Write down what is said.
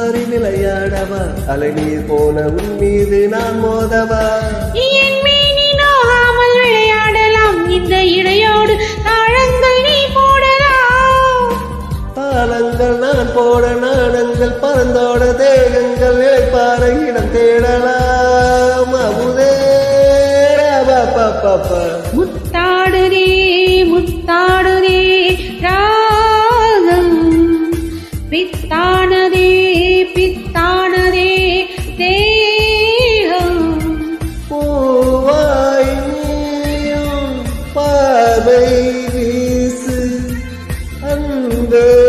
மாறி விளையாடவா அலைநீர் போல உன் மீது நான் மோதவா? விளையாடலாம். இந்த இடையோடு தாழங்கள் நீ போடலாம் தாளங்கள் நான் போட நாணங்கள் பறந்தோட தேகங்கள் நிலைப்பார இடம் தேடலாம். அமுதே முத்தாடுதே முத்தாடுதே ராகம். பித்தான the